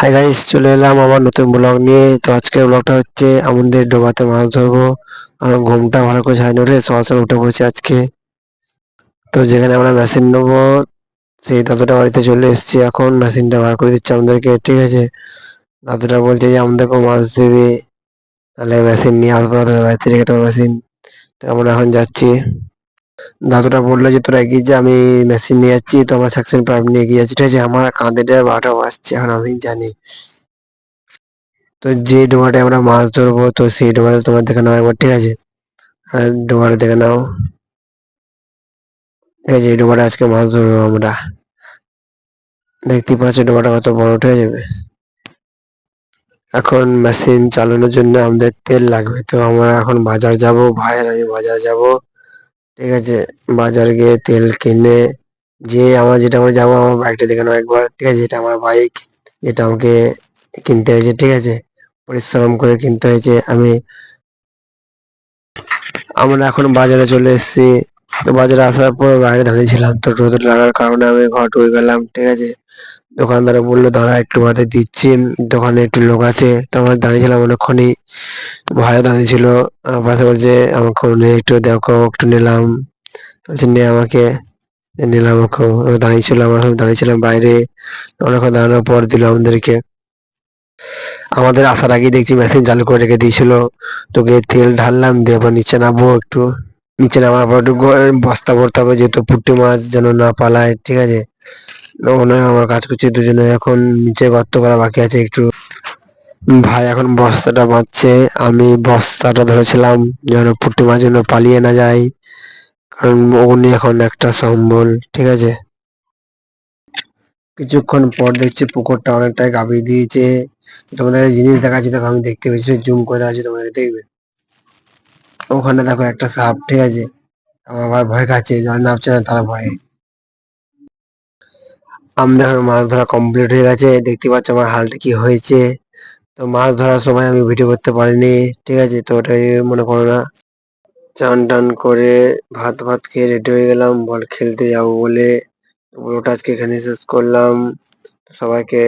Hi guys চলে এলাম আমার নতুন ব্লগ নিয়ে। তো আজকের ব্লগটা হচ্ছে আমাদের ডোবাতে মাছ ধরবো। আর ঘুমটা ভালো করে ছাড়িনি রে সকাল সকাল উঠে পড়েছি আজকে। তো যেখানে আমরা মেশিন নেব, সেই দাদুটা বাড়িতে চলে এসেছি এখন। মেশিনটা বার করে দিচ্ছে আমাদেরকে, ঠিক আছে? দাদুটা বলছে যে আমাদেরকেও মাছ দেবে, তাহলে মেশিন নিয়ে আসব বাড়িতে, রেখে তোমার মেশিন তো আমরা এখন যাচ্ছি। দাদুটা বলল যে, তোরা এগিয়ে যা, আমি মেশিন নিয়ে যাচ্ছি, তো আমরা পাইপ নিয়ে এগিয়ে যাচ্ছি। ঠিক আছে, আমার কাঁধে দেওয়া বারোটা বাজছে, এখন আমি জানি। তো যে ডোবাটা আমরা মাছ ধরবো, তো সেই ডোবাটা তোমার দেখে নাও একবার, ঠিক আছে? আর ডোবাটা দেখে নাও। ঠিক আছে, এই ডোবাটা আজকে মাছ ধরবো আমরা। দেখতেই পাচ্ছ ডোবাটা কত বড় উঠে যাবে এখন মেশিন চালানোর জন্য আমাদের তেল লাগবে। তো আমরা এখন বাজার যাব, ভাইয়ের আমি বাজার যাব। ঠিক আছে, বাজার গিয়ে তেল কিনে যে আমার যেটা করে যাব আমার বাইকটা দেখে নাও একবার, ঠিক আছে এটা আমার বাইক এটা আমাকে কিনতে হয়েছে, ঠিক আছে, পরিশ্রম করে কিনতে হয়েছে, আমি আমরা এখন বাজারে চলে এসেছি। তো বাজারে আসার পর বাইরে দাঁড়িয়েছিলাম তো রোদ লাগার কারণে আমি ঘর ঢুকে গেলাম, ঠিক আছে। দোকানদার বলল, দাদা, একটু বাদে দিচ্ছি, দোকানে একটু লোক আছে। তো আমরা দাঁড়িয়েছিলাম অনেকক্ষণই ভাইও দাঁড়িয়েছিল আমার পাশে বলছে আমাকে একটু দেখো, একটু নিলাম। বলছে নিয়ে আমাকে। নিলাম ওকে দাঁড়িয়েছিল আমরা সব দাঁড়িয়েছিলাম বাইরে। অনেকক্ষণ দাঁড়ানোর পর দিল আমাদেরকে। আমাদের আসার আগে দেখছি মেশিন চালু করে রেখে দিয়েছিল। তোকে তেল ঢাললাম, দিয়ে আবার নিচে নামবো একটু। নিচে নামার পর একটু বস্তা ভরতে হবে, যেহেতু পুঁটি মাছ যেন না পালায়, ঠিক আছে? ওখানে আমার কাজ করছে দুজনে। এখন নিচে গর্ত করা বাকি আছে, একটু। ভাই এখন বস্তাটা বাঁধছে। আমি বস্তাটা ধরেছিলাম, যেন পুঁটি মাছ যেন পালিয়ে না যায়। কারণ উনি এখন একটা সম্বল, ঠিক আছে? কিছুক্ষণ পর দেখছি পুকুরটা অনেকটাই গাভিয়ে দিয়েছে। তোমাদের জিনিস দেখাচ্ছি, দেখো, আমি দেখতে পেয়েছি জুম করে দেখাচ্ছি তোমাদের, দেখবে? ওখানে দেখো একটা সাপ, ঠিক আছে? আমার ভয় খাচ্ছে, যারা নামছে না তারা ভয়ে। আমাদের মাছ ধরা কমপ্লিট হয়ে গেছে। দেখতে পাচ্ছ আমার হালটা কি হয়েছে। তো মাছ ধরার সময় আমি ভিডিও করতে পারিনি, ঠিক আছে? তো ওটাই মনে করো না। চান টান করে ভাত ভাত খেয়ে রেডি হয়ে গেলাম, বল খেলতে যাব বলে। ওটা আজকে এখানে শেষ করলাম। সবাইকে